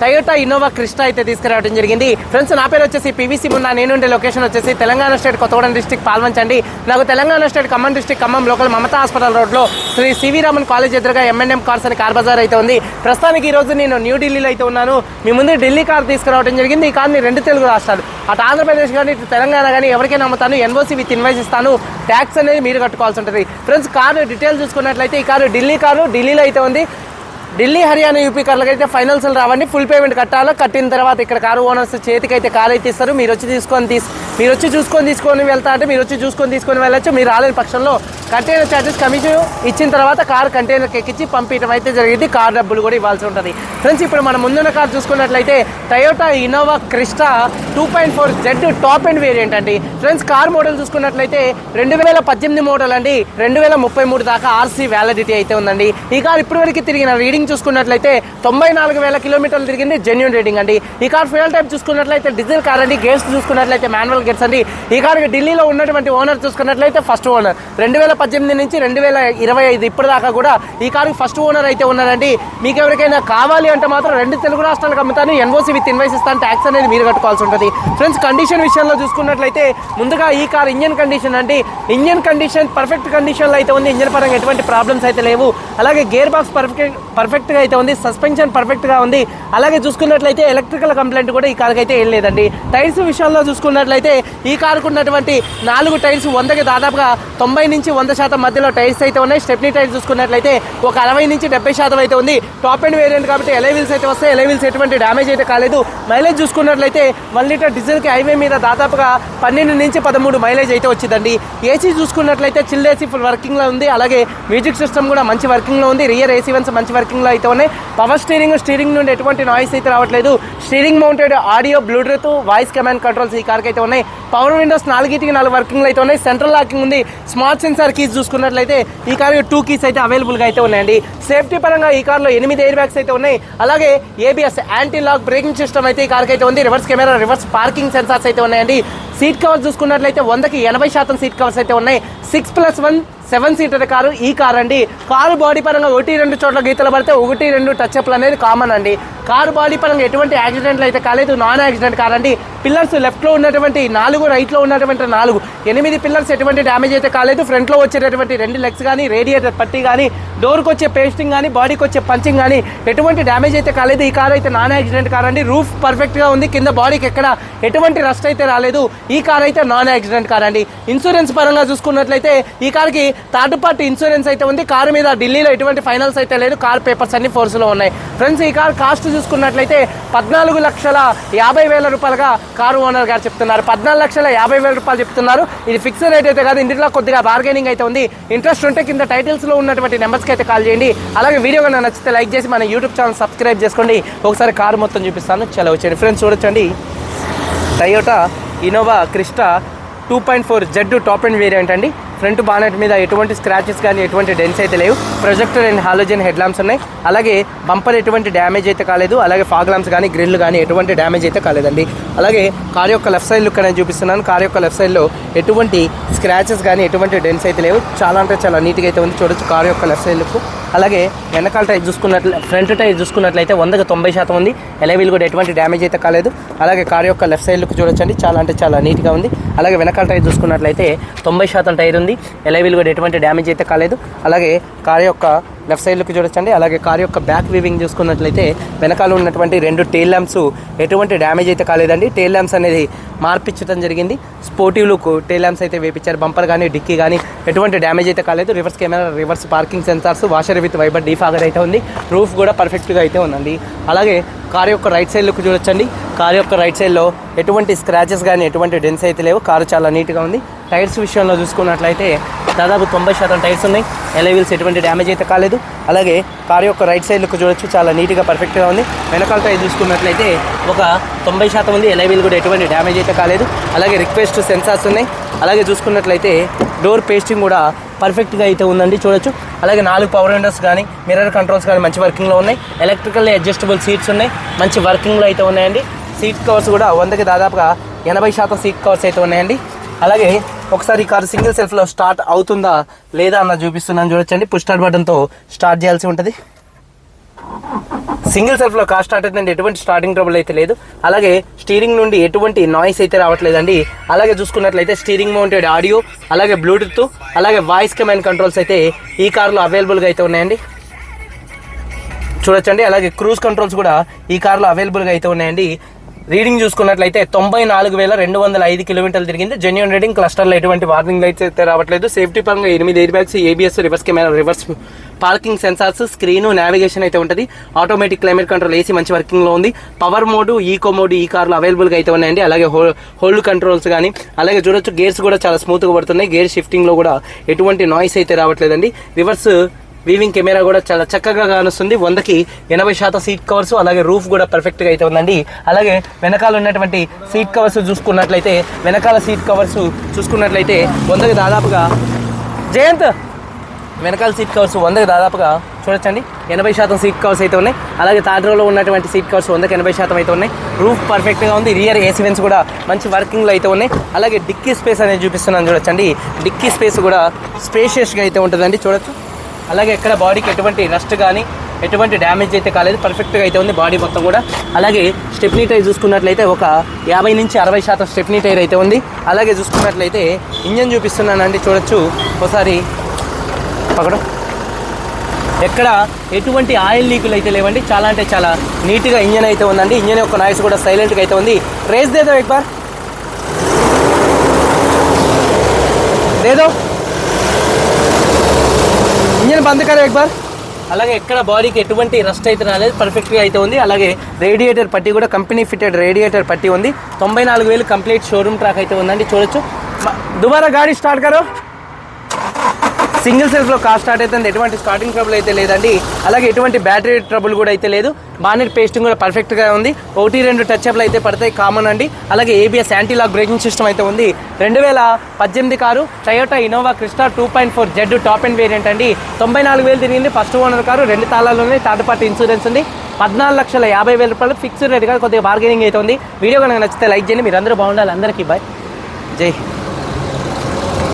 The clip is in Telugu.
టయోటా ఇన్నోవా క్రిస్టా అయితే తీసుకురావడం జరిగింది. ఫ్రెండ్స్ నా పేరు వచ్చేసి పీవీసీ మున్నా నేను ఉండే లొకేషన్ వచ్చేసి తెలంగాణ స్టేట్ కొత్తగూడెం డిస్టిక్ పాల్వంచండి. నాకు Telangana state Khammam district Khammam local Mamata hospital రోడ్లో శ్రీ సివి రామన్ కాలేజ్ ఎదురుగా ఎంఎన్ఎం కార్స్ అని కార్ బజార్ అయితే ఉంది. ప్రస్తుతానికి ఈ రోజు నేను న్యూఢిల్లీలో అయితే ఉన్నాను. మీ ముందు ఢిల్లీ కార్ తీసుకురావడం జరిగింది. ఈ కార్ని రెండు తెలుగు రాష్ట్రాలు అటు ఆంధ్రప్రదేశ్ కానీ ఇటు తెలంగాణ కానీ ఎవరికైనా అమ్ముతాను. ఎన్ఓసీ విత్ ఇన్వైస్ ఇస్తాను. ట్యాక్స్ అనేది మీరు కట్టుకోవాల్సి ఉంటుంది. ఫ్రెండ్స్ కారు డీటెయిల్స్ చూసుకున్నట్లయితే ఈ కారు ఢిల్లీ కారు ఢిల్లీలో అయితే ఉంది. ఢిల్లీ హర్యానా యూపీ కార్లకు అయితే ఫైనల్స్ రావండి. ఫుల్ పేమెంట్ కట్టాలో? కట్టిన తర్వాత ఇక్కడ కారు ఓనర్స్ చేతికైతే కాలు అయితే ఇస్తారు. మీరు వచ్చి తీసుకొని తీసు మీరు వచ్చి చూసుకొని తీసుకొని వెళ్తా అంటే మీరు వచ్చి చూసుకొని తీసుకొని వెళ్ళచ్చు. మీరు రాలేని పక్షంలో కంటైనర్ ఛార్జెస్ కమిషన్ ఇచ్చిన తర్వాత కార్ కంటైనర్కి ఎక్కించి పంపించడం అయితే జరిగింది. కార్ డబ్బులు కూడా ఇవ్వాల్సి ఉంటుంది. ఫ్రెండ్స్ ఇప్పుడు మనం ముందున్న కార్ చూసుకున్నట్లయితే Toyota Innova Crysta two point four Z top and variant అండి. ఫ్రెండ్స్ కార్ మోడల్ చూసుకున్నట్లయితే రెండు వేల పద్దెనిమిది మోడల్ అండి. రెండు వేల ముప్పై మూడు దాకా ఆర్సీ వ్యాలిడిటీ అయితే ఉందండి. ఈ కార్ ఇప్పటి వరకు తిరిగిన రీడింగ్ చూసుకున్నట్లయితే తొంభై నాలుగు వేల కిలోమీటర్లు తిరిగింది. జెన్యున్ రీడింగ్ అండి. ఈ కార్ ఫ్యూయల్ టైప్ చూసుకున్నట్లయితే డీజిల్ కార్ అండి. గేర్స్ చూసుకున్నట్లయితే మాన్యువల్ గేర్స్ అండి. ఈ కారుకి ఢిల్లీలో ఉన్నటువంటి ఓనర్ చూసుకున్నట్లయితే ఫస్ట్ ఓనర్ రెండు వేల పద్దెనిమిది నుంచి రెండు వేల ఇరవై ఐదు ఇప్పటిదాకా కూడా ఈ కారు ఫస్ట్ ఓనర్ అయితే ఉన్నారండి. మీకు ఎవరికైనా కావాలి అంటే మాత్రం రెండు తెలుగు రాష్ట్రాలకు అమ్ముతాను. ఎన్ఓసీ విత్ ఇన్వైస్ ఇస్తాను. ట్యాక్స్ అనేది మీరు కట్టుకోవాల్సి ఉంటుంది. ఫ్రెండ్స్ కండిషన్ విషయంలో చూసుకున్నట్లయితే ముందుగా ఈ కార్ ఇంజన్ కండిషన్ అండి. ఇంజన్ కండిషన్ పర్ఫెక్ట్ కండిషన్లో అయితే ఉంది. ఇంజన్ పరంగా ఎటువంటి ప్రాబ్లమ్స్ అయితే లేవు. అలాగే గేర్ బాక్స్ పర్ఫెక్ట్ పర్ఫెక్ట్గా అయితే ఉంది. సస్పెన్షన్ పర్ఫెక్ట్గా ఉంది. అలాగే చూసుకున్నట్లయితే ఎలక్ట్రికల్ కంప్లైంట్ కూడా ఈ కార్కి అయితే ఏం లేదండి. టైర్స్ విషయంలో చూసుకున్నట్లయితే ఈ కారుకు ఉన్నటువంటి నాలుగు టైర్స్ వందకి దాదాపుగా తొంభై నుంచి వంద శాతం మధ్యలో టైర్స్ అయితే ఉన్నాయి. స్టెప్నీ టైర్స్ చూసుకున్నట్లయితే ఒక అరవై నుంచి డెబ్బై శాతం అయితే ఉంది. టాప్ అండ్ వేరియంట్ కాబట్టి ఎలైవిల్స్ అయితే వస్తాయి. ఎలైవిల్స్ ఎటువంటి డ్యామేజ్ అయితే కాలేదు. మైలేజ్ చూసుకున్నట్లయితే వన్ లీటర్ డీజిల్కి హైవే మీద దాదాపుగా పన్నెండు నుంచి పదమూడు మైలేజ్ అయితే వచ్చిందండి. ఏసీ చూసుకున్నట్లయితే చిల్ ఏసీ ఫుల్ వర్కింగ్లో ఉంది. అలాగే మ్యూజిక్ సిస్టమ్ కూడా మంచి వర్కింగ్లో ఉంది. రియర్ ఏసీ వన్స్ మంచి వర్కింగ్లో అయితే ఉన్నాయి. పవర్ స్టీరింగ్ స్టీరింగ్ నుండి ఎటువంటి నాయిస్ అయితే రావట్లేదు. Steering mounted audio bluetooth voice command controls ఈ కార్కి అయితే ఉన్నాయి. పవర్ విండోస్ నాలుగిటికి నాలుగు వర్కింగ్లు అయితే ఉన్నాయి. సెంట్రల్ లాకింగ్ ఉంది. స్మార్ట్ సెన్సార్ కీస్ చూసుకున్నట్లయితే ఈ కార్ టూ కీస్ అయితే అవైలబుల్గా అయితే ఉన్నాయండి. సేఫ్టీ పరంగా ఈ కార్లో ఎనిమిది ఎయిర్ బ్యాగ్స్ అయితే ఉన్నాయి. అలాగే ABS anti lock braking system అయితే ఈ కార్కి అయితే ఉంది. Reverse camera reverse parking sensors అయితే ఉన్నాయండి. సీట్ కవర్స్ చూసుకున్నట్లయితే వందకి ఎనభై శాతం సీట్ కవర్స్ అయితే ఉన్నాయి. Six plus one seven seater car ఈ కార్ అండి. కారు బాడీ పరంగా ఒకటి రెండు చోట్ల గీతలు పడితే ఒకటి రెండు టచ్ అప్లు అనేది కామన్ అండి. కారు బాడీ పరంగా ఎటువంటి యాక్సిడెంట్లు అయితే కాలేదు నాన్ యాక్సిడెంట్ కార్ అండి పిల్లర్స్ లెఫ్ట్లో ఉన్నటువంటి నాలుగు రైట్లో ఉన్నటువంటి నాలుగు. ఎనిమిది పిల్లర్స్ ఎటువంటి డ్యామేజ్ అయితే కాలేదు. ఫ్రంట్లో వచ్చేటటువంటి రెండు లెగ్స్ కానీ రేడియేటర్ పట్టి కానీ డోర్కి వచ్చే పేస్టింగ్ కానీ బాడీకి వచ్చే పంచింగ్ కానీ ఎటువంటి డ్యామేజ్ అయితే కాలేదు. ఈ కార్ అయితే నాన్ యాక్సిడెంట్ కార్ అండి. రూఫ్ పర్ఫెక్ట్గా ఉంది. కింద బాడీకి ఎక్కడ ఎటువంటి రస్ట్ అయితే రాలేదు. ఈ కార్ అయితే నాన్ యాక్సిడెంట్ కార్ అండి. ఇన్సూరెన్స్ పరంగా చూసుకున్నట్లయితే ఈ కార్కి థర్డ్ పార్టీ ఇన్సూరెన్స్ అయితే ఉంది. కారు మీద ఢిల్లీలో ఎటువంటి ఫైనల్స్ అయితే లేదు. కార్ పేపర్స్ అన్ని ఫోర్స్లో ఉన్నాయి. ఫ్రెండ్స్ ఈ కార్ కాస్ట్ చూసుకున్నట్లయితే పద్నాలుగు లక్షల యాభై వేల రూపాయలుగా కారు ఓనర్ గారు చెప్తున్నారు. పద్నాలుగు లక్షల యాభై వేల రూపాయలు చెప్తున్నారు. ఇది ఫిక్స్డ్ రేట్ అయితే కాదు ఇందులో కొద్దిగా బార్గెనింగ్ అయితే ఉంది. ఇంట్రెస్ట్ ఉంటే కింద టైటిల్స్లో ఉన్నటువంటి నెంబర్స్కి అయితే కాల్ చేయండి. అలాగే వీడియో కన్నా నచ్చితే లైక్ చేసి మన యూట్యూబ్ ఛానల్ సబ్స్క్రైబ్ చేసుకోండి. ఒకసారి కారు మొత్తం చూపిస్తాను. చాలా వచ్చేయండి. ఫ్రెండ్స్ చూడొచ్చండి. Toyota Innova Crysta two point four Z top and variant అండి. ఫ్రంట్ బానెట్ మీద ఎటువంటి స్క్రాచెస్ కానీ ఎటువంటి డెన్స్ అయితే లేవు. Projector and halogen head lamps ఉన్నాయి. అలాగే బంపర్ ఎటువంటి డ్యామేజ్ అయితే కాలేదు. అలాగే ఫాగ్ ల్యాంప్స్ కానీ గ్రిల్ కానీ ఎటువంటి డ్యామేజ్ అయితే కాలేదండి. అలాగే కార్ యొక్క లెఫ్ట్ సైడ్ లుక్ అనేది చూపిస్తున్నాను. కార్ యొక్క లెఫ్ట్ సైడ్లో ఎటువంటి స్క్రాచెస్ కానీ ఎటువంటి డెన్స్ అయితే లేవు. చాలా అంటే చాలా నీట్గా అయితే ఉంది. చూడొచ్చు కార్ యొక్క లెఫ్ట్ సైడ్ లుక్. అలాగే వెనకాల టైర్ చూసుకున్నట్లు ఫ్రంట్ టైర్ చూసుకున్నట్లయితే వందకు తొంభై శాతం ఉంది. ఎలవీలు కూడా ఎటువంటి డ్యామేజ్ అయితే కాలేదు. అలాగే కార్ యొక్క లెఫ్ట్ సైడ్ లుక్ చూడొచ్చండి. చాలా అంటే చాలా నీట్గా ఉంది. అలాగే వెనకాల టైర్ చూసుకున్నట్లయితే తొంభై శాతం టైర్ ఉంది. ఎలవీలు కూడా ఎటువంటి డ్యామేజ్ అయితే కాలేదు. అలాగే కార్ యొక్క లెఫ్ట్ సైడ్ చూడొచ్చండి. అలాగే కార్ యొక్క బ్యాక్ వీవింగ్ చూసుకున్నట్లయితే వెనకాల ఉన్నటువంటి రెండు టెయిల్ ల్యాంప్స్ ఎటువంటి డ్యామేజ్ అయితే కాలేదండి. టెయిల్ ల్యాంప్స్ అనేది మార్పించడం జరిగింది. స్పోర్టివ్ లుక్ టైల్ ల్యాంప్స్ అయితే వేపించారు. బంపర్ కానీ డిక్కీ కానీ ఎటువంటి డ్యామేజ్ అయితే కాలేదు. Reverse camera reverse parking sensors washer with wiper defogger అయితే ఉంది. రూఫ్ కూడా పర్ఫెక్ట్గా అయితే ఉందండి. అలాగే కార్ యొక్క రైట్ సైడ్ లుక్ చూడొచ్చండి. కార్ యొక్క రైట్ సైడ్లో ఎటువంటి స్క్రాచెస్ కానీ ఎటువంటి డెన్స్ అయితే లేవు. కారు చాలా నీట్గా ఉంది. టైర్స్ విషయంలో చూసుకున్నట్లయితే దాదాపు తొంభై శాతం టైర్స్ ఉన్నాయి. ఎలవీల్స్ ఎటువంటి డ్యామేజ్ అయితే కాలేదు. అలాగే కార్ యొక్క రైట్ సైడ్ లుక్ చూడొచ్చు. చాలా నీట్గా పర్ఫెక్ట్గా ఉంది. వెనకాల టైర్ చూసుకున్నట్లయితే ఒక తొంభై శాతం ఉంది. ఎలవీల్ కూడా ఎటువంటి డ్యామేజ్ అయితే కాలేదు. అలాగే రిక్వెస్ట్ సెన్సార్స్ ఉన్నాయి. అలాగే చూసుకున్నట్లయితే డోర్ పేస్టింగ్ కూడా పర్ఫెక్ట్గా అయితే ఉందండి. చూడొచ్చు. అలాగే నాలుగు పవర్ విండోస్ కానీ మిర్రర్ కంట్రోల్స్ కానీ మంచి వర్కింగ్లో ఉన్నాయి. ఎలక్ట్రికల్ అడ్జస్టబుల్ సీట్స్ ఉన్నాయి. మంచి వర్కింగ్లో అయితే ఉన్నాయండి. సీట్ కవర్స్ కూడా వందకి దాదాపుగా ఎనభై శాతం సీట్ కవర్స్ అయితే ఉన్నాయండి. అలాగే ఒకసారి ఈ కారు సింగిల్ సెల్ఫ్లో స్టార్ట్ అవుతుందా లేదా అన్న చూపిస్తున్నాను చూడొచ్చండి. పుష్ స్టార్ట్ బటన్తో స్టార్ట్ చేయాల్సి ఉంటుంది. సింగిల్ సెల్ఫ్లో కార్ స్టార్ట్ అవుతుందండి ఎటువంటి స్టార్టింగ్ ట్రబుల్ అయితే లేదు. అలాగే స్టీరింగ్ నుండి ఎటువంటి నాయిస్ అయితే రావట్లేదండి. అలాగే చూసుకున్నట్లయితే స్టీరింగ్ మౌంటెడ్ ఆడియో అలాగే బ్లూటూత్ అలాగే వాయిస్ కమాండ్ కంట్రోల్స్ అయితే ఈ కార్లో అవైలబుల్గా అయితే ఉన్నాయండి. చూడొచ్చండి. అలాగే క్రూజ్ కంట్రోల్స్ కూడా ఈ కార్లో అవైలబుల్గా అయితే ఉన్నాయండి. రీడింగ్ చూసుకున్నట్లయితే తొంభై నాలుగు వేల రెండు వందల ఐదు కిలోమీటర్లు తిరిగింది. జెన్యున్ రీడింగ్ క్లస్టర్లో ఎటువంటి వార్నింగ్ లైట్స్ అయితే రావట్లేదు. సేఫ్టీ పరంగా ఎనిమిది air bags ABS reverse camera reverse parking sensors screen navigation అయితే ఉంటుంది. ఆటోమేటిక్ క్లైమేట్ కంట్రోల్ ఏసీ మంచి వర్కింగ్లో ఉంది. పవర్ మోడ్ ఈకో మోడ్ ఈ కార్లో అవైలబుల్గా అయితే ఉన్నాయండి. అలాగే హోల్ హోల్డ్ కంట్రోల్స్ కానీ అలాగే చూడొచ్చు గేర్స్ కూడా చాలా స్మూత్గా పడుతున్నాయి. గేర్ షిఫ్టింగ్లో కూడా ఎటువంటి నాయిస్ అయితే రావట్లేదండి. రివర్స్ వీవింగ్ కెమెరా కూడా చాలా చక్కగా కానుస్తుంది. వందకి ఎనభై శాతం సీట్ కవర్స్ అలాగే రూఫ్ కూడా పర్ఫెక్ట్గా అయితే ఉందండి. అలాగే వెనకాల ఉన్నటువంటి సీట్ కవర్స్ చూసుకున్నట్లయితే వెనకాల సీట్ కవర్స్ చూసుకున్నట్లయితే వందకి దాదాపుగా జయంత్! వెనకాల సీట్ కవర్స్ వందకి దాదాపుగా చూడొచ్చండి. ఎనభై శాతం సీట్ కవర్స్ అయితే ఉన్నాయి. అలాగే థర్డ్ రోలో ఉన్నటువంటి సీట్ కవర్స్ వందకి ఎనభై శాతం అయితే ఉన్నాయి. రూఫ్ పర్ఫెక్ట్గా ఉంది. రియర్ ఏసీ వెన్స్ కూడా మంచి వర్కింగ్లో అయితే ఉన్నాయి. అలాగే డిక్కీ స్పేస్ అనేది చూపిస్తున్నాను చూడొచ్చండి. డిక్కీ స్పేస్ కూడా స్పేషియస్గా అయితే ఉంటుందండి. చూడొచ్చు. అలాగే ఎక్కడ బాడీకి ఎటువంటి రస్ట్ కానీ ఎటువంటి డ్యామేజ్ అయితే కాలేదు. పర్ఫెక్ట్గా అయితే ఉంది బాడీ మొత్తం కూడా. అలాగే స్టెప్నీ టైర్ చూసుకున్నట్లయితే ఒక యాభై నుంచి అరవై శాతం స్టెప్నీ టైర్ అయితే ఉంది. అలాగే చూసుకున్నట్లయితే ఇంజన్ చూపిస్తున్నానండి చూడొచ్చు. ఒకసారి పకడం ఎక్కడ ఎటువంటి ఆయిల్ లీకులు అయితే లేవండి. చాలా అంటే చాలా నీట్గా ఇంజన్ అయితే ఉందండి. ఇంజన్ యొక్క నాయిస్ కూడా సైలెంట్గా అయితే ఉంది. రేస్ దేదో ఎక్బార్. దేదో. బంద్ కరే ఎక్బార్ అలాగే ఎక్కడ బాడీకి ఎటువంటి రస్ట్ అయితే రాలేదు పర్ఫెక్ట్గా అయితే ఉంది. అలాగే రేడియేటర్ పట్టి కూడా కంపెనీ ఫిటెడ్ రేడియేటర్ పట్టి ఉంది. తొంభై నాలుగు వేలు కంప్లీట్ షోరూమ్ ట్రాక్ అయితే ఉందండి చూడొచ్చు. దుబారా గాడి స్టార్ట్ కరో సింగిల్ సెల్ఫ్లో కార్ స్టార్ట్ అయితే ఎటువంటి స్టార్టింగ్ ట్రబుల్ అయితే లేదండి. అలాగే ఎటువంటి బ్యాటరీ ట్రబుల్ కూడా అయితే లేదు. బానెట్ పేస్టింగ్ కూడా పర్ఫెక్ట్గా ఉంది. ఒకటి రెండు టచ్ అప్లు అయితే పడతాయి కామన్ అండి. అలాగే ABS anti lock braking system అయితే ఉంది. రెండు వేల పద్దెనిమిది car Toyota Innova Crysta two point four Z top and variant అండి. తొంభై నాలుగు వేలు తిరిగింది ఫస్ట్ ఓనర్ కారు. రెండు తాళాల్లోనే థర్డ్ పార్టీ ఇన్సూరెన్స్ ఉంది. పద్నాలుగు లక్షల యాభై వేల రూపాయలు ఫిక్స్డ్ రేట్గా కొద్దిగా బార్గెనింగ్ అయితే ఉంది. వీడియో కనుక నచ్చితే లైక్ చేయండి. మీరు అందరూ బాగుండాలి. అందరికీ బాయ్ జై హింద్.